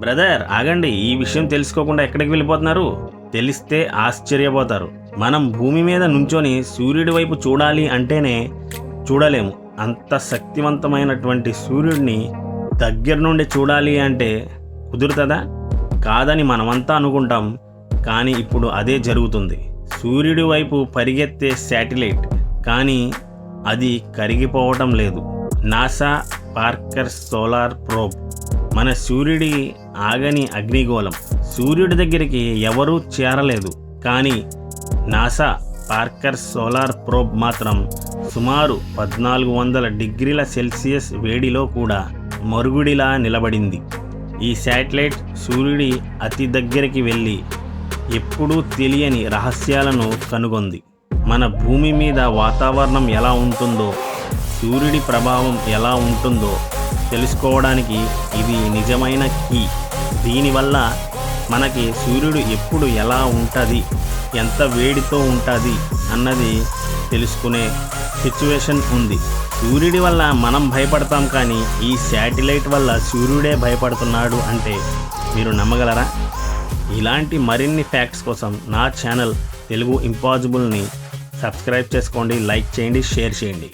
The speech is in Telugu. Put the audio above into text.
బ్రదర్ ఆగండి. ఈ విషయం తెలుసుకోకుండా ఎక్కడికి వెళ్ళిపోతున్నారు? తెలిస్తే ఆశ్చర్యపోతారు. మనం భూమి మీద నుంచొని సూర్యుడి వైపు చూడాలి అంటేనే చూడలేము. అంత శక్తివంతమైనటువంటి సూర్యుడిని దగ్గర నుండి చూడాలి అంటే కుదురుతుందా? కాదని మనమంతా అనుకుంటాం. కానీ ఇప్పుడు అదే జరుగుతుంది. సూర్యుడి వైపు పరిగెత్తే శాటిలైట్. కానీ అది కరిగిపోవటం లేదు. NASA Parker solar probe. మన సూర్యుడి ఆగని అగ్నిగోళం. సూర్యుడి దగ్గరికి ఎవరూ చేరలేదు. కానీ నాసా పార్కర్ సోలార్ ప్రోబ్ మాత్రం సుమారు పద్నాలుగు వందల డిగ్రీల సెల్సియస్ వేడిలో కూడా మరుగుడిలా నిలబడింది. ఈ శాటిలైట్ సూర్యుడి అతి దగ్గరికి వెళ్ళి ఎప్పుడూ తెలియని రహస్యాలను కనుగొంది. మన భూమి మీద వాతావరణం ఎలా ఉంటుందో సూర్యుడి ప్రభావం ఎలా ఉంటుందో తెలుసుకోవడానికి ఇది నిజమైన కీ. దీనివల్ల మనకి సూర్యుడు ఎప్పుడు ఎలా ఉంటుంది? ఎంత వేడితో ఉంటుంది? అన్నది తెలుసుకునే సిచ్యువేషన్ ఉంది. సూర్యుడి వల్ల మనం భయపడతాం కానీ ఈ శాటిలైట్ వల్ల సూర్యుడే భయపడుతున్నాడు అంటే మీరు నమ్మగలరా? ఇలాంటి మరిన్ని ఫ్యాక్ట్స్ కోసం నా ఛానల్ తెలుగు ఇంపాసిబుల్ని సబ్స్క్రైబ్ చేసుకోండి లైక్ చేయండి షేర్ చేయండి.